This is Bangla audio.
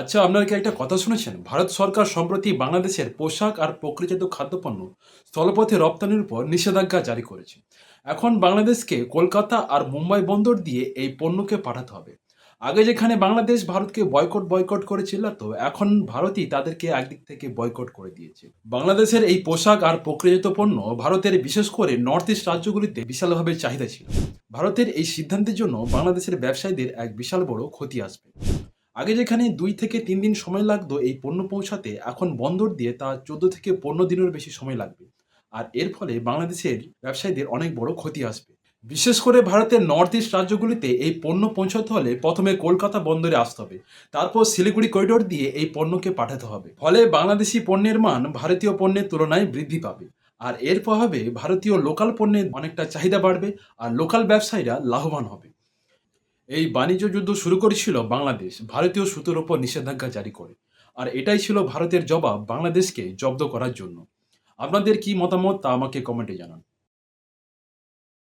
আচ্ছা আপনারা কি একটা কথা শুনেছেন? ভারত সরকার সম্প্রতি বাংলাদেশের পোশাক আর প্রক্রিয়াজাত খাদ্যপণ্য স্থলপথে রপ্তানির উপর নিষেধাজ্ঞা জারি করেছে। এখন বাংলাদেশকে কলকাতা আর মুম্বাই বন্দর দিয়ে এই পণ্যকে পাঠাতে হবে। আগে যেখানে বাংলাদেশ ভারতকে বয়কট বয়কট করেছিল, তো এখন ভারতই তাদেরকে একদিক থেকে বয়কট করে দিয়েছে। বাংলাদেশের এই পোশাক আর প্রক্রিয়াজাত পণ্য ভারতের বিশেষ করে নর্থ ইস্ট রাজ্যগুলিতে বিশালভাবে চাহিদা ছিল। ভারতের এই সিদ্ধান্তের জন্য বাংলাদেশের ব্যবসায়ীদের এক বিশাল বড় ক্ষতি আসবে। আগে যেখানে দুই থেকে তিন দিন সময় লাগতো, এই পণ্য পৌঁছাতে এখন বন্দর দিয়ে তা চোদ্দ থেকে পনেরো দিনের বেশি সময় লাগবে। আর এর ফলে বাংলাদেশের ব্যবসায়ীদের অনেক বড় ক্ষতি আসবে। বিশেষ করে ভারতের নর্থ ইস্ট রাজ্যগুলিতে এই পণ্য পৌঁছাতে হলে প্রথমে কলকাতা বন্দরে আসতে হবে। তারপর শিলিগুড়ি করিডোর দিয়ে এই পণ্যকে পাঠাতে হবে। ফলে বাংলাদেশি পণ্যের মান ভারতীয় পণ্যের তুলনায় বৃদ্ধি পাবে। আর এর প্রভাবে ভারতীয় লোকাল পণ্যের অনেকটা চাহিদা বাড়বে, আর লোকাল ব্যবসায়ীরা লাভবান হবে। এই বাণিজ্য যুদ্ধ শুরু করেছিল বাংলাদেশ, ভারতীয় সুতোর ওপর নিষেধাজ্ঞা জারি করে। আর এটাই ছিল ভারতের জবাব বাংলাদেশকে জব্দ করার জন্য। আপনাদের কি মতামত তা আমাকে কমেন্টে জানান।